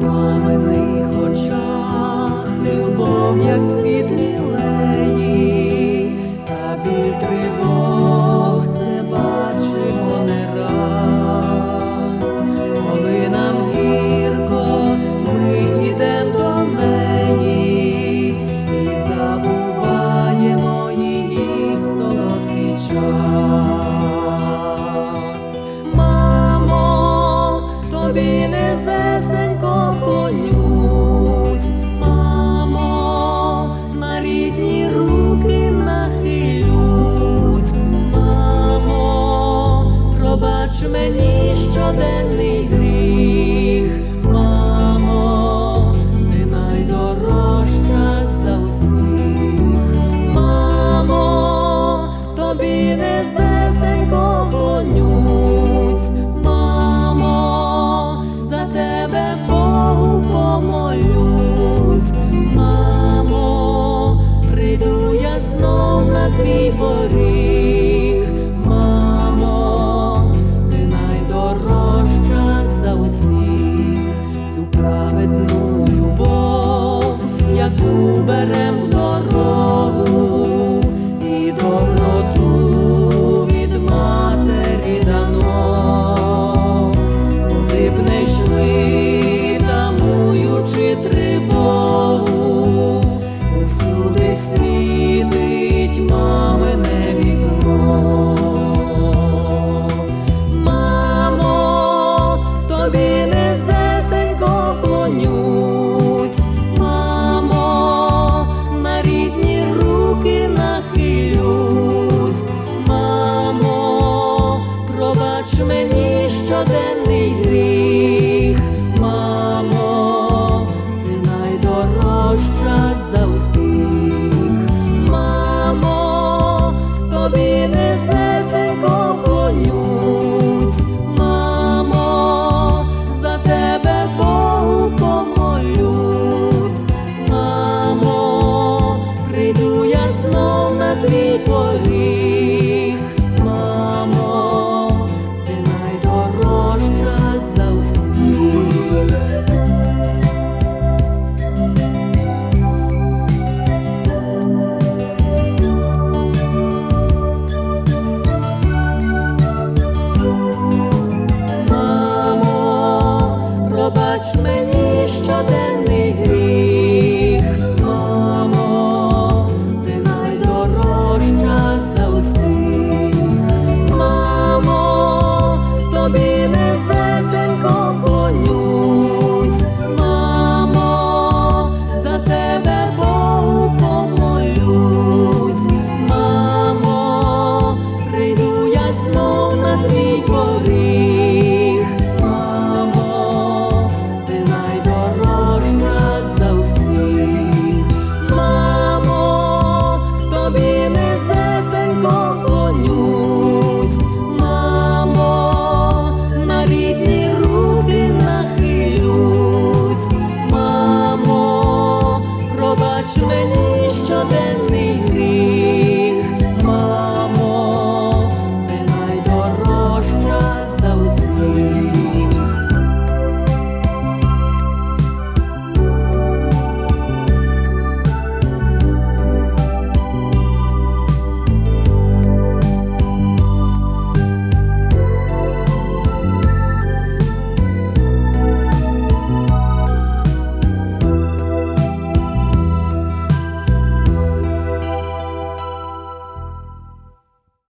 пламенних очах, любов як. мені щоденний гріх, мамо, ти найдорожча за усіх, мамо, тобі не зесенько клонюсь, мамо, за тебе Богу помолюсь, мамо, прийду я знов на твій боріг. those мені щоденний гріх, мамо, ти найдорожча за усіх, мамо, тобі безесенько клонюсь, мамо, за тебе помолюсь, мамо, прийду я знов на твій горі.